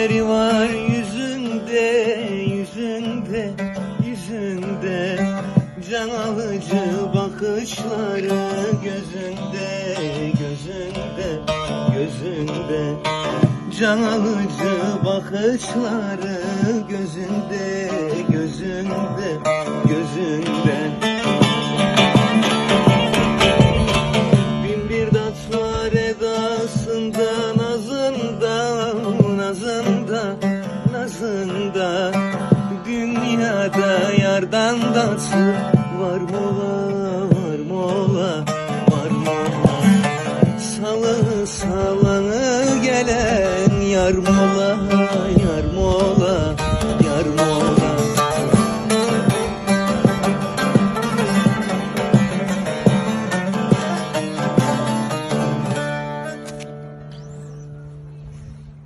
Gözleri var yüzünde, yüzünde, yüzünde. Can alıcı bakışları gözünde, gözünde, gözünde. Can alıcı bakışları gözünde, gözünde, gözünde. Bin bir tat var edasında Dünyada yardan datsı var mola var mola var mola. Salı salanı gelen yar mola